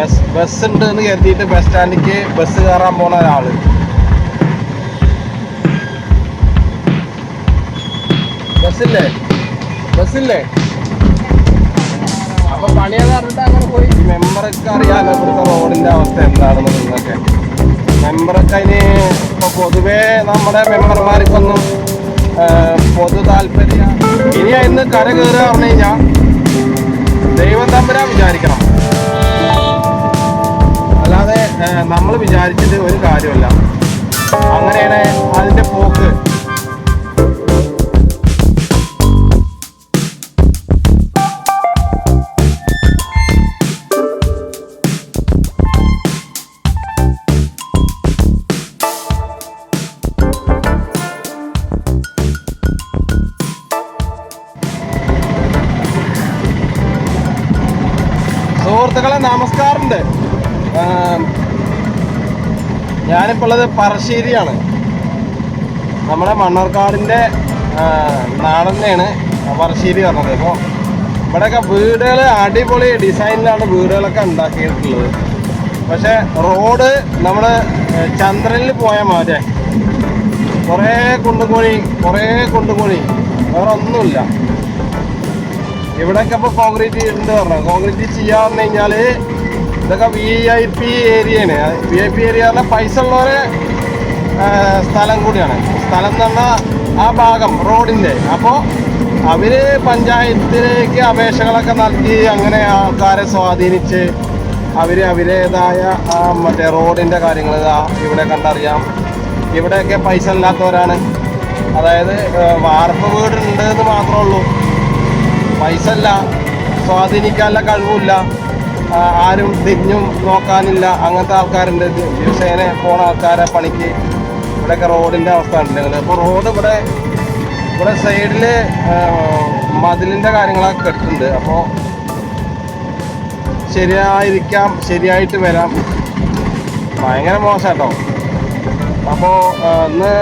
Bus bus ഉണ്ട് എന്ന് കരുതിയിട്ട് ബസ് സ്റ്റാൻഡിലേക്ക് ബസ് കയറാൻ പോണ ഒരാൾ. ബസ്സില്ലേ? ബസ്സില്ലേ? അപ്പൊ പണിയത് അറിഞ്ഞിട്ട് അങ്ങനെ പോയി. മെമ്പർക്ക് അറിയാലോ ഇവിടുത്തെ റോഡിന്റെ അവസ്ഥ എന്താണെന്ന് നിങ്ങൾക്ക് മെമ്പർക്ക് അതിന് ഇപ്പൊ പൊതുവേ നമ്മുടെ മെമ്പർമാർക്കൊന്നും പൊതു താല്പര്യ. ഇനി അതിന് കര കയറുക പറഞ്ഞു കഴിഞ്ഞാൽ ദൈവം തമ്പരാൻ വിചാരിക്കണം. നമ്മൾ വിചാരിച്ചത് ഒരു കാര്യമല്ല. അങ്ങനെയാണ് അതിന്റെ പോക്ക്. ഉള്ളത് പറശ്ശേരിയാണ്. നമ്മുടെ മണ്ണാർക്കാടിന്റെ നാടന്നെയാണ് പറശ്ശേരി പറഞ്ഞത്. അപ്പോൾ ഇവിടെയൊക്കെ വീടുകൾ അടിപൊളി ഡിസൈനിലാണ് വീടുകളൊക്കെ ഉണ്ടാക്കിയിട്ടുള്ളത്. പക്ഷേ റോഡ് നമ്മൾ ചന്ദ്രനിൽ പോയ മാതിരി കുറേ കുണ്ടുകുഴി കുറേ കുണ്ടുകുഴി. വേറെ ഒന്നുമില്ല ഇവിടെയൊക്കെ ഇപ്പോൾ കോൺക്രീറ്റ് ചെയ്തിട്ടുണ്ട് പറഞ്ഞു കോൺക്രീറ്റ് ചെയ്യാന്ന് കഴിഞ്ഞാൽ ഇതൊക്കെ വി ഐ പി ഏരിയയാണ്. വി ഐ പി ഏരിയ പറഞ്ഞാൽ പൈസ ഉള്ളവരെ സ്ഥലം കൂടിയാണ്. സ്ഥലം എന്ന് പറഞ്ഞാൽ ആ ഭാഗം റോഡിന്റെ അപ്പോൾ അവർ പഞ്ചായത്തിലേക്ക് അപേക്ഷകളൊക്കെ നൽകി അങ്ങനെ ആൾക്കാരെ സ്വാധീനിച്ച് അവർ അവരുടേതായ മറ്റേ റോഡിന്റെ കാര്യങ്ങൾ ഇവിടെ കണ്ടറിയാം. ഇവിടെയൊക്കെ പൈസ ഇല്ലാത്തവരാണ്. അതായത് വാർപ്പ് വീടുണ്ട് എന്ന് മാത്രമേ ഉള്ളൂ. പൈസ ഇല്ല. സ്വാധീനിക്കാനുള്ള കഴിവില്ല ആരും തിരിഞ്ഞും നോക്കാനില്ല. അങ്ങനത്തെ ആൾക്കാരുണ്ട്. ദിവസേന പോണ ആൾക്കാരെ പണിക്ക് ഇവിടെയൊക്കെ റോഡിന്റെ അവസ്ഥ ഉണ്ടെങ്കിൽ അപ്പോൾ റോഡ് ഇവിടെ ഇവിടെ സൈഡിൽ മതിലിന്റെ കാര്യങ്ങളൊക്കെ കെട്ടുണ്ട് അപ്പോൾ ശരിയായിരിക്കാം ശരിയായിട്ട് വരാം. ഭയങ്കര മോശം കേട്ടോ അപ്പോൾ ഇന്ന്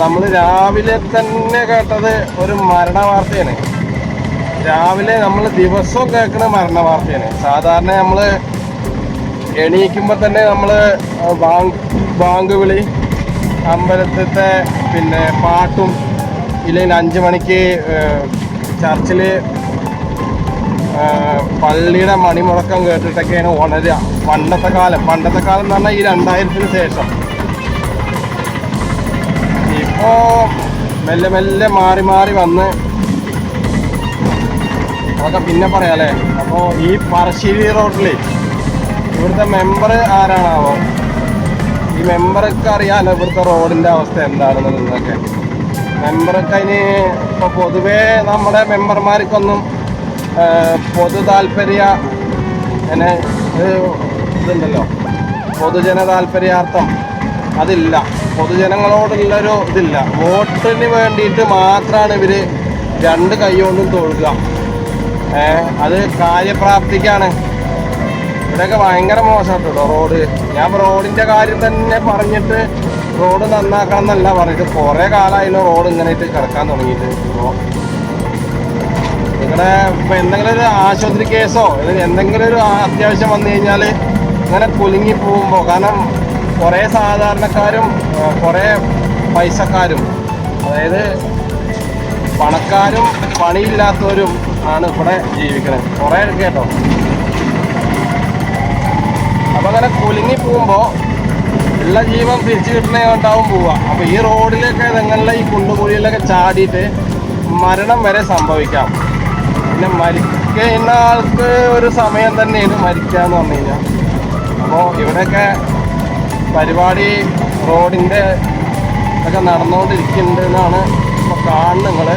നമ്മൾ രാവിലെ തന്നെ കേട്ടത് ഒരു മരണ വാർത്തയാണ് രാവിലെ നമ്മൾ ദിവസവും കേൾക്കുന്ന മരണ വാർത്തയാണ് സാധാരണ നമ്മൾ എണീക്കുമ്പോൾ തന്നെ നമ്മൾ ബാങ്ക് വിളി അമ്പലത്തിലത്തെ പിന്നെ പാട്ടും ഇല്ലെങ്കിൽ അഞ്ച് മണിക്ക് ചർച്ചിൽ പള്ളിയുടെ മണിമുടക്കം കേട്ടിട്ടൊക്കെയാണ് ഉണരുക. പണ്ടത്തെ കാലം. പണ്ടത്തെ കാലം എന്ന് പറഞ്ഞാൽ ഈ രണ്ടായിരത്തിന് ശേഷം. ഇപ്പോൾ മെല്ലെ മെല്ലെ മാറി മാറി വന്ന് അതൊക്കെ പിന്നെ പറയാം അല്ലേ അപ്പോൾ ഈ പറശ്ശേരി റോഡിൽ ഇവിടുത്തെ മെമ്പർ ആരാണാവോ? ഈ മെമ്പറൊക്കെ അറിയാമല്ലോ ഇവിടുത്തെ റോഡിന്റെ അവസ്ഥ എന്താണെന്നുള്ളതൊക്കെ മെമ്പറൊക്കെ അതിന് ഇപ്പോൾ പൊതുവേ നമ്മുടെ മെമ്പർമാർക്കൊന്നും പൊതു താല്പര്യ ഒരു ഇതുണ്ടല്ലോ. പൊതുജന താല്പര്യാർത്ഥം അതില്ല. പൊതുജനങ്ങളോടുള്ളൊരു ഇതില്ല. വോട്ടിന് വേണ്ടിയിട്ട് മാത്രമാണ് ഇവർ രണ്ട് കൈ കൊണ്ടും തൊഴുക. അത് കാര്യപ്രാപ്തിക്കാണ്. ഇവിടെയൊക്കെ ഭയങ്കര മോശമാണ് റോഡ്. ഞാൻ റോഡിന്റെ കാര്യം തന്നെ പറഞ്ഞിട്ട് റോഡ് നന്നാക്കണം എന്നല്ല പറഞ്ഞിട്ട് കുറേ കാലമായിരുന്നു റോഡ് ഇങ്ങനെ ഇട്ട് കിടക്കാൻ തുടങ്ങിയിട്ട്. ഇപ്പോൾ നിങ്ങളുടെ ഇപ്പം എന്തെങ്കിലും ഒരു ആശുപത്രി കേസോ എന്തെങ്കിലും ഒരു അത്യാവശ്യം വന്നു കഴിഞ്ഞാൽ ഇങ്ങനെ കുലുങ്ങി പോകുമ്പോൾ കാരണം കുറേ സാധാരണക്കാരും കുറേ പൈസക്കാരും അതായത് പണക്കാരും പണിയില്ലാത്തവരും ആണ് ഇവിടെ ജീവിക്കുന്നത് കുറേ കേട്ടോ. അപ്പൊ അങ്ങനെ കുലുങ്ങി പോകുമ്പോ ഉള്ള ജീവൻ തിരിച്ചു കിട്ടണേ പോവുക. അപ്പൊ ഈ റോഡിലൊക്കെ ഇതെങ്ങനെ ഈ കുണ്ടുകുഴിയിലൊക്കെ ചാടിയിട്ട് മരണം വരെ സംഭവിക്കാം. പിന്നെ മരിക്കുന്ന ആൾക്ക് ഒരു സമയം തന്നെയാണ് മരിക്കുക എന്ന് പറഞ്ഞു കഴിഞ്ഞാൽ അപ്പോൾ ഇവിടെയൊക്കെ പരിപാടി റോഡിന്റെ ഒക്കെ നടന്നുകൊണ്ടിരിക്കുന്നുണ്ട് എന്നാണ് ഇപ്പോൾ കാണുന്നത് നിങ്ങൾ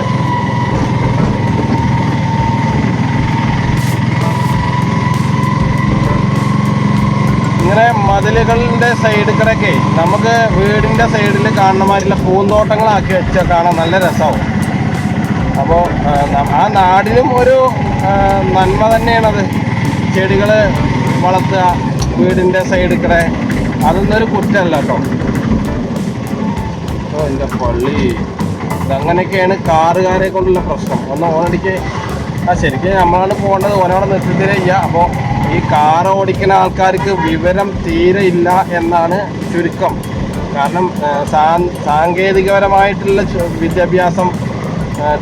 ഇങ്ങനെ മതിലുകളുടെ സൈഡ് കൂടെയൊക്കെ നമുക്ക് വീടിന്റെ സൈഡിൽ കാണുന്ന മാതിരിയുള്ള പൂന്തോട്ടങ്ങളാക്കി വെച്ചാൽ കാണാൻ നല്ല രസമാവും അപ്പോൾ ആ നാടിനും ഒരു നന്മ തന്നെയാണത്. ചെടികൾ വളർത്തുക വീടിന്റെ സൈഡ് അതൊന്നും ഒരു കുറ്റമല്ല കേട്ടോ. എന്റെ പള്ളി. ഇതങ്ങനെയൊക്കെയാണ് കാറുകാരെ കൊണ്ടുള്ള പ്രശ്നം. ഒന്ന് ഓണടിക്ക് ആ ശരിക്കും നമ്മളാണ് പോകേണ്ടത് ഓനോടെ നിർത്തിത്തരേ ഇല്ല അപ്പോൾ ഈ കാർ ഓടിക്കുന്ന ആൾക്കാർക്ക് വിവരം തീരെ ഇല്ല എന്നാണ് ചുരുക്കം. കാരണം സാങ്കേതികപരമായിട്ടുള്ള വിദ്യാഭ്യാസം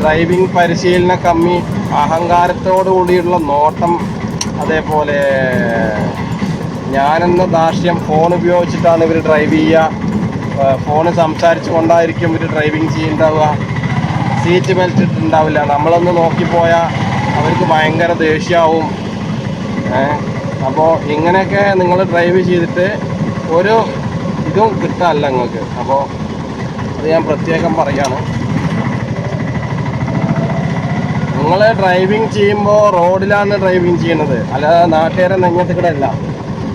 ഡ്രൈവിംഗ് പരിശീലന കമ്മി അഹങ്കാരത്തോടുകൂടിയുള്ള നോട്ടം അതേപോലെ ഞാനെന്ന ദാർഷ്ട്യം ഫോൺ ഉപയോഗിച്ചിട്ടാണ് ഇവർ ഡ്രൈവ് ചെയ്യുക ഫോണ് സംസാരിച്ചു കൊണ്ടായിരിക്കും ഇവർ ഡ്രൈവിംഗ് ചെയ്യുന്നുണ്ടാവുക സീറ്റ് ബെൽറ്റ് ഇട്ടുണ്ടാവില്ല. നമ്മളൊന്ന് നോക്കിപ്പോയാൽ അവർക്ക് ഭയങ്കര ദേഷ്യമാവും അപ്പോൾ ഇങ്ങനെയൊക്കെ നിങ്ങൾ ഡ്രൈവ് ചെയ്തിട്ട് ഒരു ഇതും കിട്ടാനല്ല നിങ്ങൾക്ക്. അപ്പോൾ അത് ഞാൻ പ്രത്യേകം പറയാണ്. നിങ്ങൾ ഡ്രൈവിങ് ചെയ്യുമ്പോൾ റോഡിലാണ് ഡ്രൈവിങ് ചെയ്യുന്നത് അല്ലാതെ നാട്ടുകാരെ നെഞ്ഞത്ത് കൂടെ അല്ല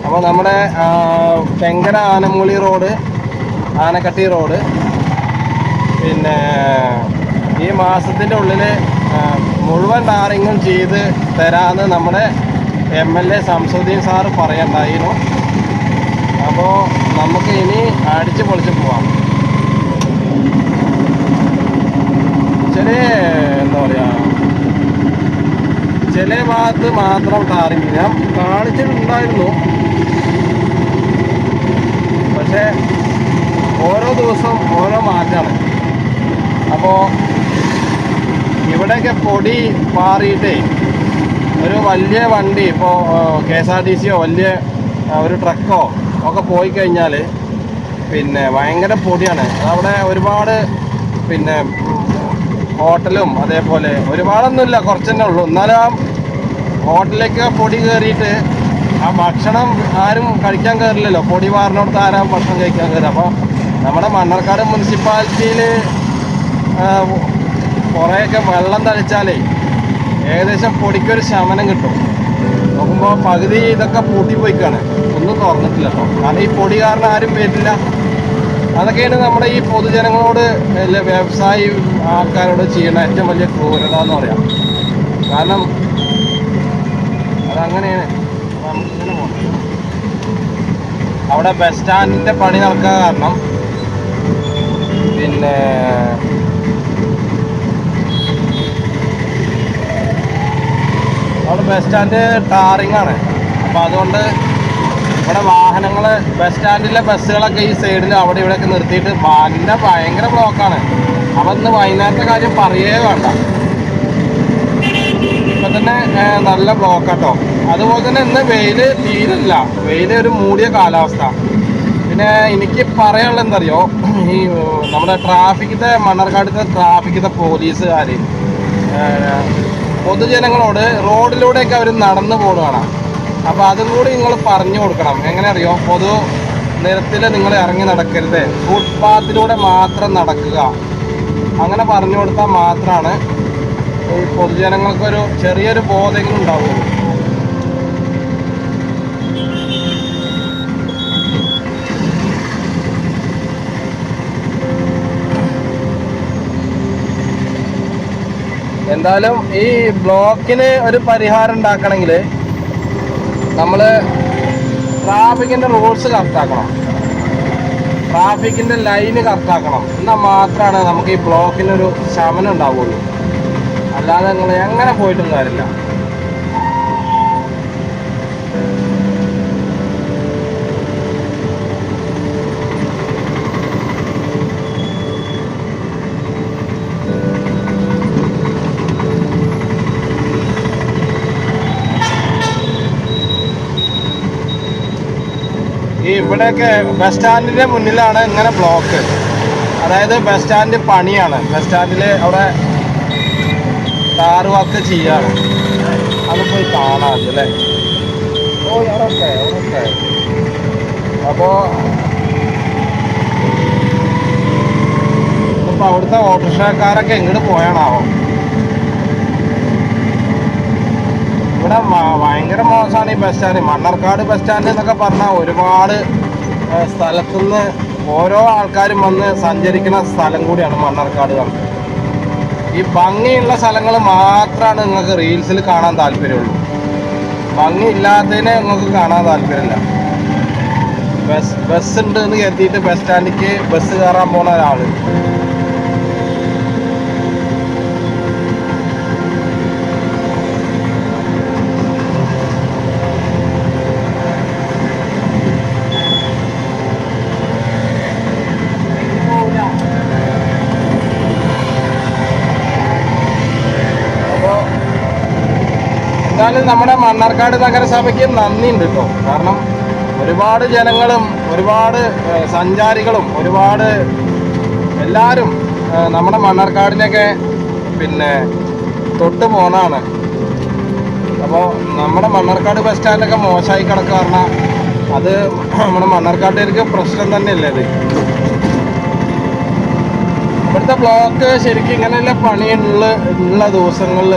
അപ്പോൾ നമ്മുടെ ചെങ്കര ആനമൂളി റോഡ് ആനക്കട്ടി റോഡ് പിന്നെ ഈ മാസത്തിന്റെ ഉള്ളിൽ മുഴുവൻ ടാറിങ്ങും ചെയ്ത് തരാമെന്ന് നമ്മുടെ M L A Samsuddin sir പറയണ്ടായിരുന്നു. അപ്പോൾ നമുക്ക് ഇനി അടിച്ച് പൊളിച്ച് പോവാം. ചെറിയ എന്താ പറയുക ചില ഭാഗത്ത് മാത്രം ടാറിങ് ഞാൻ കാണിച്ചിട്ടുണ്ടായിരുന്നു. പക്ഷേ ഓരോ ദിവസവും ഓരോ മാറ്റമാണ്. അപ്പോൾ ഇവിടെയൊക്കെ പൊടി മാറിയിട്ടേ ഒരു വലിയ വണ്ടി ഇപ്പോൾ കെ എസ് ആർ ടി സിയോ വലിയ ഒരു ട്രക്കോ ഒക്കെ പോയി കഴിഞ്ഞാൽ പിന്നെ ഭയങ്കര പൊടിയാണ്. അവിടെ ഒരുപാട് പിന്നെ ഹോട്ടലും അതേപോലെ ഒരുപാടൊന്നുമില്ല കുറച്ച് തന്നെ ഉള്ളൂ. എന്നാലും ആ ഹോട്ടലിലേക്ക് പൊടി കയറിയിട്ട് ആ ഭക്ഷണം ആരും കഴിക്കാൻ കയറില്ലല്ലോ. പൊടി മാറിനോടത്ത് ആരാ ഭക്ഷണം കഴിക്കാൻ കയറുക? അപ്പോൾ നമ്മുടെ മണ്ണാർക്കാട് മുനിസിപ്പാലിറ്റിയിൽ കുറേയൊക്കെ വെള്ളം തളിച്ചാലേ ഏകദേശം പൊടിക്കൊരു ശമനം കിട്ടും. നോക്കുമ്പോൾ പകുതി ഇതൊക്കെ പൂട്ടിപ്പോയിക്കാണ് ഒന്നും തുറന്നിട്ടില്ല കേട്ടോ. കാരണം ഈ പൊടി കാരണം ആരും വരില്ല. അതൊക്കെയാണ് നമ്മുടെ ഈ പൊതുജനങ്ങളോട് അല്ലെ വ്യവസായി ആൾക്കാരോട് ചെയ്യുന്ന ഏറ്റവും വലിയ ക്രൂരത എന്ന് പറയാം. കാരണം അതങ്ങനെയാണ്. അവിടെ ബസ് സ്റ്റാൻഡിന്റെ പണി നടക്കാൻ കാരണം പിന്നെ അവിടെ ബസ് സ്റ്റാൻഡ് ടാറിങ് ആണ്. അപ്പം അതുകൊണ്ട് ഇവിടെ വാഹനങ്ങൾ ബസ് സ്റ്റാൻഡിലെ ബസ്സുകളൊക്കെ ഈ സൈഡിൽ അവിടെ ഇവിടെയൊക്കെ നിർത്തിയിട്ട് നല്ല ഭയങ്കര ബ്ലോക്കാണ് അപ്പം ഇന്ന് വൈകുന്നേരത്തെ കാര്യം പറയേ വേണ്ട. ഇപ്പൊ തന്നെ നല്ല ബ്ലോക്കാട്ടോ അതുപോലെ തന്നെ ഇന്ന് വെയിൽ തീരില്ല. വെയിൽ ഒരു മൂടിയ കാലാവസ്ഥ. പിന്നെ എനിക്ക് പറയാനുള്ള എന്തറിയോ ഈ നമ്മുടെ ട്രാഫിക്കത്തെ മണ്ണാർക്കാടത്തെ ട്രാഫിക്കത്തെ പോലീസുകാർ പൊതുജനങ്ങളോട് റോഡിലൂടെയൊക്കെ അവർ നടന്നു പോകുകയാണ് അപ്പോൾ അതും കൂടി നിങ്ങൾ പറഞ്ഞു കൊടുക്കണം. എങ്ങനെ അറിയോ പൊതു നിരത്തിൽ നിങ്ങൾ ഇറങ്ങി നടക്കരുത്. ഫുട്പാത്തിലൂടെ മാത്രം നടക്കുക. അങ്ങനെ പറഞ്ഞു കൊടുത്താൽ മാത്രമാണ് ഈ പൊതുജനങ്ങൾക്കൊരു ചെറിയൊരു ബോധമെങ്കിലും ഉണ്ടാവുള്ളൂ. എന്തായാലും ഈ ബ്ലോക്കിന് ഒരു പരിഹാരം ഉണ്ടാക്കണമെങ്കിൽ നമ്മൾ ട്രാഫിക്കിന്റെ റൂൾസ് കറക്റ്റാക്കണം ട്രാഫിക്കിന്റെ ലൈന് കറക്റ്റാക്കണം എന്നാൽ മാത്രമാണ് നമുക്ക് ഈ ബ്ലോക്കിനൊരു ശമനം ഉണ്ടാവുള്ളൂ അല്ലാതെ നിങ്ങൾ എങ്ങനെ പോയിട്ടും കാര്യമില്ല. ഈ ഇവിടെയൊക്കെ ബസ് സ്റ്റാൻഡിന്റെ മുന്നിലാണ് ഇങ്ങനെ ബ്ലോക്ക് അതായത് ബസ് സ്റ്റാൻഡ് പണിയാണ്. ബസ് സ്റ്റാൻഡിൽ അവിടെ കാർ വർക്ക് ചെയ്യാണ്. അത് പോയി കാണാം അല്ലേ? ഓ അവിടെ അവിടെ അപ്പോൾ ഇപ്പോൾ അവിടുത്തെ ഓട്ടോറിക്ഷക്കാരൊക്കെ എങ്ങോട്ട് പോയാണാവോ? ഇവിടെ ഭയങ്കര മോശമാണ് ഈ bus stand Mannarkkad bus stand എന്നൊക്കെ പറഞ്ഞാൽ ഒരുപാട് സ്ഥലത്തു സ്ഥലത്തുനിന്ന് ഓരോ ആൾക്കാരും വന്ന് സഞ്ചരിക്കുന്ന സ്ഥലം കൂടിയാണ് മണ്ണർക്കാട് ഈ ഭംഗിയുള്ള സ്ഥലങ്ങൾ മാത്രമാണ് നിങ്ങൾക്ക് റീൽസിൽ കാണാൻ താല്പര്യമുള്ളൂ. ഭംഗി ഇല്ലാത്തതിനെ നിങ്ങൾക്ക് കാണാൻ താല്പര്യമില്ല. ബസ് ബസ് ഉണ്ട് എന്ന് കരുതിയിട്ട് ബസ് സ്റ്റാൻഡിലേക്ക് ബസ് കയറാൻ പോണ ഒരാൾ. നമ്മുടെ മണ്ണാർക്കാട് നഗരസഭയ്ക്ക് നന്ദിയുണ്ട് കേട്ടോ കാരണം ഒരുപാട് ജനങ്ങളും ഒരുപാട് സഞ്ചാരികളും ഒരുപാട് എല്ലാവരും നമ്മുടെ മണ്ണാർക്കാടിനൊക്കെ പിന്നെ തൊട്ട് പോണാണ് അപ്പോൾ നമ്മുടെ മണ്ണാർക്കാട് ബസ് സ്റ്റാൻഡൊക്കെ മോശമായി കിടക്കാറണ അത് നമ്മുടെ മണ്ണാർക്കാട്ടുകാർക്ക് പ്രശ്നം തന്നെയല്ലേ അത്? ഇവിടുത്തെ ബ്ലോക്ക് ശരിക്കും ഇങ്ങനെയുള്ള പണിയുള്ള ഉള്ള ദിവസങ്ങളിൽ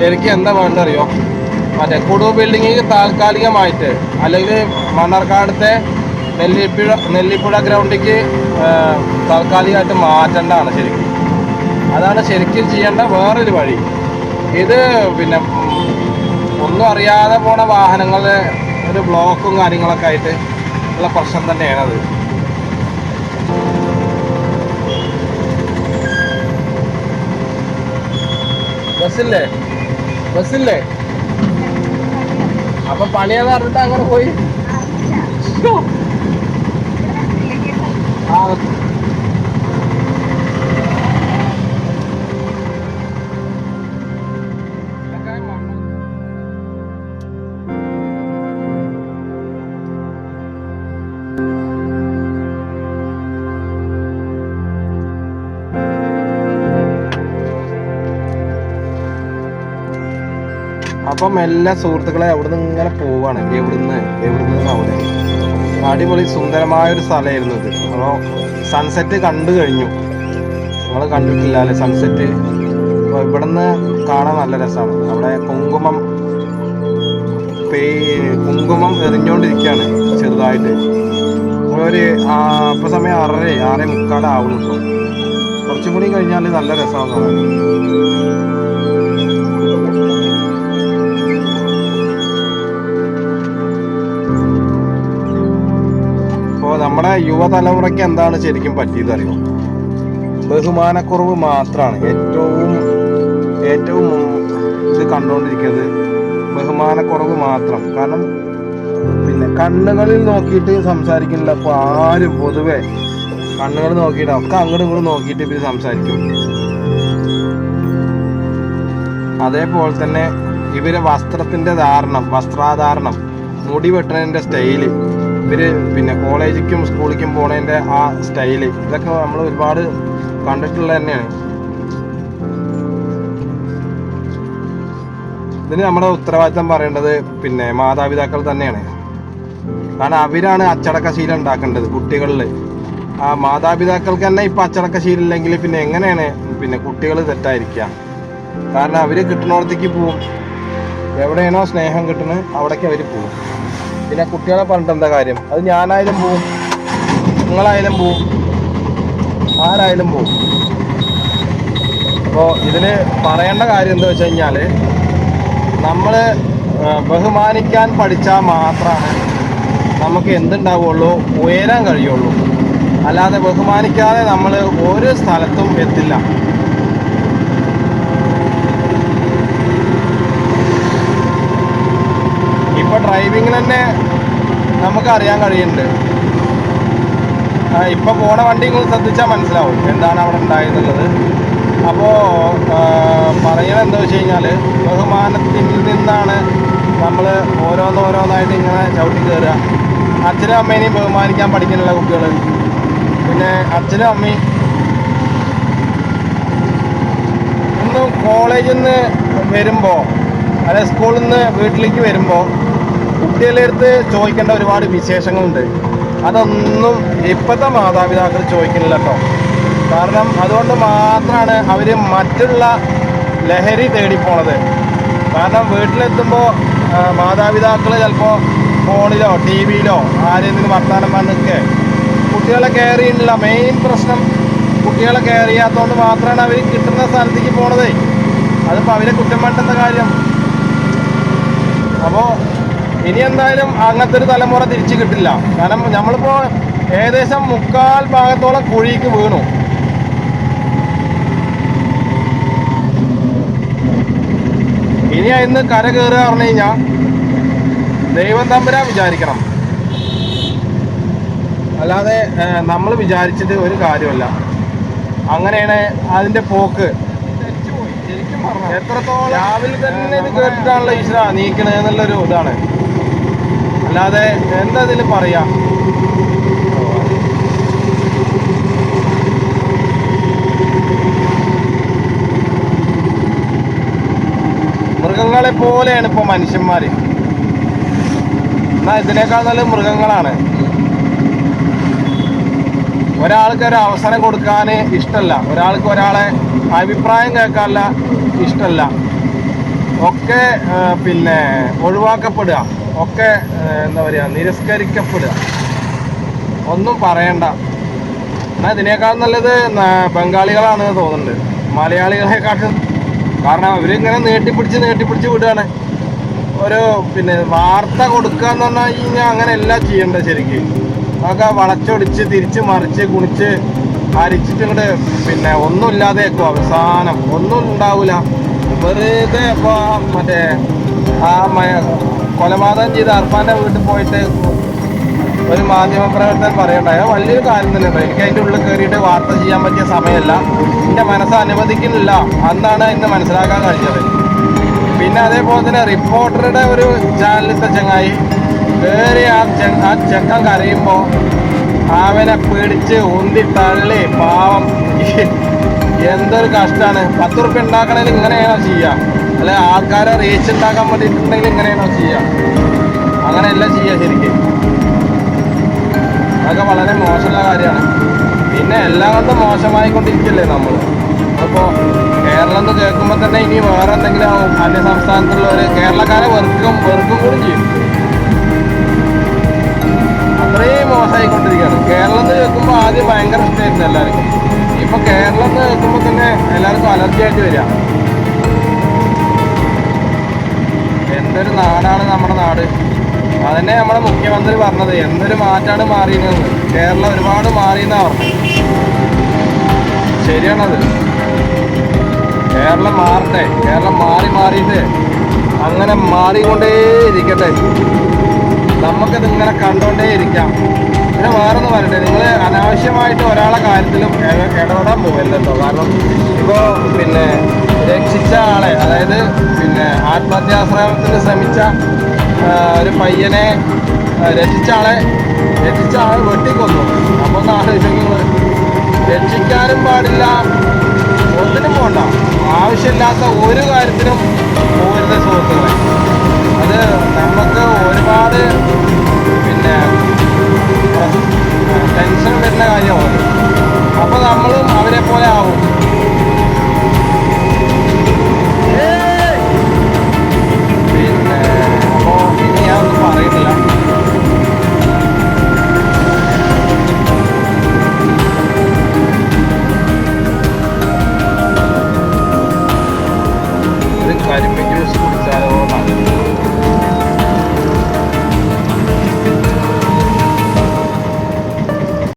ശരിക്കും എന്താ വേണ്ടറിയോ മറ്റേ കുടു ബിൽഡിങ്ങിൽ താൽക്കാലികമായിട്ട് അല്ലെങ്കിൽ മണ്ണാർക്കാടത്തെ നെല്ലിപ്പുഴ നെല്ലിപ്പുഴ ഗ്രൗണ്ടിക്ക് താൽക്കാലികമായിട്ട് മാറ്റേണ്ടതാണ് ശരിക്കും. അതാണ് ശരിക്കും ചെയ്യേണ്ട വേറൊരു വഴി. ഇത് പിന്നെ ഒന്നും അറിയാതെ പോണ വാഹനങ്ങളുടെ ഒരു ബ്ലോക്കും കാര്യങ്ങളൊക്കെ ആയിട്ട് ഉള്ള പ്രശ്നം തന്നെയാണത് ബസ്സില്ലേ? ബസ്സില്ലേ അപ്പൊ പണിയെന്ന് പറഞ്ഞിട്ട് അങ്ങനെ പോയി. ആ അപ്പം എല്ലാ സുഹൃത്തുക്കളെ അവിടുന്ന് ഇങ്ങനെ പോവാണ്. എവിടുന്ന്? എവിടുന്ന് അവിടെ. അടിപൊളി സുന്ദരമായൊരു സ്ഥലമായിരുന്നു ഇത്. അപ്പോൾ സൺസെറ്റ് കണ്ടു കഴിഞ്ഞു. നമ്മൾ കണ്ടിട്ടില്ല അല്ലേ? സൺസെറ്റ് അപ്പോൾ ഇവിടുന്ന് കാണാൻ നല്ല രസമാണ്. അവിടെ കുങ്കുമം പേ- കുങ്കുമം എറിഞ്ഞുകൊണ്ടിരിക്കുകയാണ് ചെറുതായിട്ട്. ഒരു ഇപ്പം സമയം ആറര ആറേ മുക്കാലാവുന്നു കുറച്ചും കൂടി കഴിഞ്ഞാൽ നല്ല രസമാണ് കാണാൻ നമ്മുടെ യുവതലമുറയ്ക്ക് എന്താണ് ശരിക്കും പറ്റിയത് അറിയോ? ബഹുമാനക്കുറവ് മാത്രമാണ് ഏറ്റവും ഏറ്റവും ഇത് കണ്ടുകൊണ്ടിരിക്കുന്നത് ബഹുമാനക്കുറവ് മാത്രം. കാരണം പിന്നെ കണ്ണുകളിൽ നോക്കിയിട്ട് സംസാരിക്കുന്നില്ല. അപ്പോൾ ആരും പൊതുവെ കണ്ണുകൾ നോക്കിയിട്ട് ഒക്കെ അങ്ങോട്ടും ഇങ്ങോട്ടും നോക്കിയിട്ട് ഇവർ സംസാരിക്കും. അതേപോലെ തന്നെ ഇവരെ വസ്ത്രത്തിന്റെ ധാരണം വസ്ത്രാധാരണം മുടി വെട്ടുന്നതിന്റെ സ്റ്റൈൽ ഇവർ പിന്നെ കോളേജിക്കും സ്കൂളിലേക്കും പോണതിന്റെ ആ സ്റ്റൈൽ. ഇതൊക്കെ നമ്മൾ ഒരുപാട് കണ്ടിട്ടുള്ളത് തന്നെയാണ്. ഇതിന് നമ്മുടെ ഉത്തരവാദിത്തം പറയേണ്ടത് പിന്നെ മാതാപിതാക്കൾ തന്നെയാണ്. കാരണം അവരാണ് അച്ചടക്കശീലം ഉണ്ടാക്കേണ്ടത് കുട്ടികളിൽ ആ മാതാപിതാക്കൾക്ക് തന്നെ ഇപ്പം അച്ചടക്കശീലം ഇല്ലെങ്കിൽ പിന്നെ എങ്ങനെയാണ് പിന്നെ കുട്ടികൾ തെറ്റായിരിക്കുക കാരണം അവർ കിട്ടണോടത്തേക്ക് പോവും. എവിടെയാണോ സ്നേഹം കിട്ടുന്നത് അവിടേക്ക് അവർ പോവും. പിന്നെ കുട്ടികളെ പറഞ്ഞിട്ട് എന്താ കാര്യം? അത് ഞാനായാലും പോവും. നിങ്ങളായാലും പോവും. ആരായാലും പോവും. അപ്പോൾ ഇതിന് പറയേണ്ട കാര്യം എന്താ വെച്ച് കഴിഞ്ഞാൽ നമ്മൾ ബഹുമാനിക്കാൻ പഠിച്ചാൽ മാത്രമാണ് നമുക്ക് എന്തുണ്ടാവുള്ളൂ? ഉയരാൻ കഴിയുള്ളൂ. അല്ലാതെ ബഹുമാനിക്കാതെ നമ്മൾ ഒരു സ്ഥലത്തും എത്തില്ല ഇപ്പൊ തന്നെ നമുക്ക് അറിയാൻ കഴിയുന്നുണ്ട്. ഇപ്പം ഇപ്പൊ പോണ വണ്ടി നിങ്ങൾ ശ്രദ്ധിച്ചാൽ മനസ്സിലാവും എന്താണ് അവിടെ ഉണ്ടായതെന്നുള്ളത് അപ്പോൾ പറയണത് എന്താ വെച്ച് കഴിഞ്ഞാൽ ബഹുമാനത്തിൽ നിന്നാണ് നമ്മൾ ഓരോന്നോരോന്നായിട്ട് ഇങ്ങനെ ചവിട്ടി കയറുക അച്ഛനും അമ്മേനെയും ബഹുമാനിക്കാൻ പഠിക്കാനുള്ള കുട്ടികൾ പിന്നെ അച്ഛനും അമ്മയും ഇന്ന് കോളേജിൽ നിന്ന് വരുമ്പോൾ അല്ലെ സ്കൂളിൽ നിന്ന് വീട്ടിലേക്ക് വരുമ്പോൾ കുട്ടികളുടെ അടുത്ത് ചോദിക്കേണ്ട ഒരുപാട് വിശേഷങ്ങളുണ്ട്. അതൊന്നും ഇപ്പോഴത്തെ മാതാപിതാക്കൾ ചോദിക്കുന്നില്ല കേട്ടോ. കാരണം അതുകൊണ്ട് മാത്രമാണ് അവർ മറ്റുള്ള ലഹരി തേടിപ്പോണത് കാരണം വീട്ടിലെത്തുമ്പോൾ മാതാപിതാക്കൾ ചിലപ്പോൾ ഫോണിലോ ടി വിയിലോ ആരെങ്കിലും വർത്തമാനം വന്നൊക്കെ കുട്ടികളെ കെയർ ചെയ്യുന്നില്ല. മെയിൻ പ്രശ്നം കുട്ടികളെ കെയർ ചെയ്യാത്തതുകൊണ്ട് മാത്രമാണ് അവർ കിട്ടുന്ന സ്ഥലത്തേക്ക് പോണതേ. അതിപ്പോൾ അവരെ കുറ്റം വേണ്ടുന്ന കാര്യം? അപ്പോൾ ഇനി എന്തായാലും അങ്ങനത്തെ ഒരു തലമുറ തിരിച്ചു കിട്ടില്ല. കാരണം നമ്മളിപ്പോ ഏകദേശം മുക്കാൽ ഭാഗത്തോളം കുഴിക്ക് വീണു. ഇനി അതിന്ന് കര കയറുക പറഞ്ഞു കഴിഞ്ഞാൽ ദൈവം തമ്പുരാ വിചാരിക്കണം. അല്ലാതെ നമ്മൾ വിചാരിച്ചിട്ട് ഒരു കാര്യമല്ല അങ്ങനെയാണ് അതിന്റെ പോക്ക്. എത്രത്തോളം രാവിലെ തന്നെ ഇത് കേട്ടിട്ടാണല്ലോ ഈശ്വര നീക്കണേ എന്നുള്ളൊരു ഇതാണ്. അല്ലാതെ എന്താ ഇതിൽ പറയാ? മൃഗങ്ങളെ പോലെയാണ് ഇപ്പൊ മനുഷ്യന്മാര്. എന്നാ ഇതിനേക്കാൾ നല്ല മൃഗങ്ങളാണ്. ഒരാൾക്ക് ഒരു അവസരം കൊടുക്കാൻ ഇഷ്ടമല്ല ഒരാൾക്ക് ഒരാളെ അഭിപ്രായം കേൾക്കാനുള്ള ഇഷ്ടമല്ല ഒക്കെ പിന്നെ ഒഴിവാക്കപ്പെടുക. ഒക്കെ എന്താ പറയുക നിരസ്കരിക്കപ്പെടുക. ഒന്നും പറയണ്ട. എന്നാൽ ഇതിനേക്കാൾ നല്ലത് ബംഗാളികളാണെന്ന് ബംഗാളികളാണ് തോന്നുന്നുണ്ട്. മലയാളികളെക്കാട്ടും. കാരണം അവരിങ്ങനെ നീട്ടിപ്പിടിച്ച് നീട്ടിപ്പിടിച്ച് വിടുകയാണ്. ഒരു പിന്നെ വാർത്ത കൊടുക്കുക എന്ന് പറഞ്ഞാൽ കഴിഞ്ഞാൽ എല്ലാം ചെയ്യേണ്ടത് ശരിക്കും. അതൊക്കെ വളച്ചൊടിച്ച് തിരിച്ച് മറിച്ച് കുണിച്ച് അരിച്ചിട്ട് ഇങ്ങോട്ട് പിന്നെ ഒന്നും ഇല്ലാതെയാക്കും അവസാനം. ഒന്നും ഉണ്ടാവില്ല വെറുതെ ഇപ്പോൾ മറ്റേ ആ കൊലപാതകം ചെയ്ത അർഫാന്റെ വീട്ടിൽ പോയിട്ട് ഒരു മാധ്യമ പ്രവർത്തകൻ പറയണ്ടായ വലിയൊരു കാര്യം തന്നെ എനിക്ക് അതിന്റെ ഉള്ളിൽ കയറിയിട്ട് വാർത്ത ചെയ്യാൻ പറ്റിയ സമയമല്ല. എന്റെ മനസ്സ് അനുവദിക്കുന്നില്ല. അന്നാണ് ഇന്ന് മനസ്സിലാക്കാൻ കഴിഞ്ഞത്. പിന്നെ അതേപോലെ തന്നെ റിപ്പോർട്ടറുടെ ഒരു ചാനലിലത്തെ ചങ്ങായി കയറി ആ ആ ചെക്കൻ കരയുമ്പോൾ അവനെ പിടിച്ച് ഉന്തി തള്ളി. പാവം. എന്തൊരു കഷ്ടമാണ് പത്ത് റുപ്യ ഉണ്ടാക്കണമെങ്കിൽ ഇങ്ങനെയാണോ ചെയ്യുക അല്ലെ ആൾക്കാരെ റീച്ച് ഉണ്ടാക്കാൻ വേണ്ടിയിട്ടുണ്ടെങ്കിൽ ഇങ്ങനെയാണോ ചെയ്യുക അങ്ങനെയല്ല ചെയ്യുക ശരിക്കും. അതൊക്കെ വളരെ മോശമുള്ള കാര്യമാണ്. പിന്നെ എല്ലാം കൊണ്ടും മോശമായിക്കൊണ്ടിരിക്കില്ലേ നമ്മൾ അപ്പോൾ കേരളം എന്ന് കേൾക്കുമ്പോൾ തന്നെ ഇനി വേറെ എന്തെങ്കിലും അന്യ സംസ്ഥാനത്തുള്ളവർ കേരളക്കാരെ വെറുക്കും വെറുക്കും കൂടി ചെയ്യും. അത്രയും മോശമായിക്കൊണ്ടിരിക്കുകയാണ്. കേരളം എന്ന് കേൾക്കുമ്പോൾ ആദ്യം ഭയങ്കര ഇഷ്ടമായിരുന്നു എല്ലാവർക്കും ഇപ്പൊ കേരളം എന്ന് തന്നെ എല്ലാവർക്കും അലർജി ആയിട്ട് വരിക. എന്തൊരു നാടാണ് നമ്മുടെ നാട്. അതന്നെ നമ്മുടെ മുഖ്യമന്ത്രി പറഞ്ഞത്. എന്തൊരു മാറ്റാണ് മാറിയെന്ന് കേരളം ഒരുപാട് മാറിയെന്നാ പറഞ്ഞത്. ശരിയാണത്. കേരളം മാറട്ടെ. കേരളം മാറി മാറിയിട്ട് അങ്ങനെ മാറിക്കൊണ്ടേ ഇരിക്കട്ടെ നമുക്കത് ഇങ്ങനെ കണ്ടോണ്ടേ ഇരിക്കാം പിന്നെ വേറൊന്ന് പറയട്ടെ നിങ്ങൾ അനാവശ്യമായിട്ട് ഒരാളെ കാര്യത്തിലും ഇട- ഇടപെടാൻ പോകല്ലോ കാരണം ഇപ്പോൾ പിന്നെ രക്ഷിച്ച ആളെ അതായത് പിന്നെ ആത്മഹത്യാശ്രമത്തിന് ശ്രമിച്ച ഒരു പയ്യനെ രക്ഷിച്ച ആളെ രക്ഷിച്ച ആളെ വെട്ടിക്കൊന്നു. അപ്പോൾ ഒന്ന് ആലോചിച്ചു രക്ഷിക്കാനും പാടില്ല ഒന്നിനും പോണ്ട. ആവശ്യമില്ലാത്ത ഒരു കാര്യത്തിനും പോകരുത് സുഹൃത്തുക്കളെ. അത് നമ്മൾ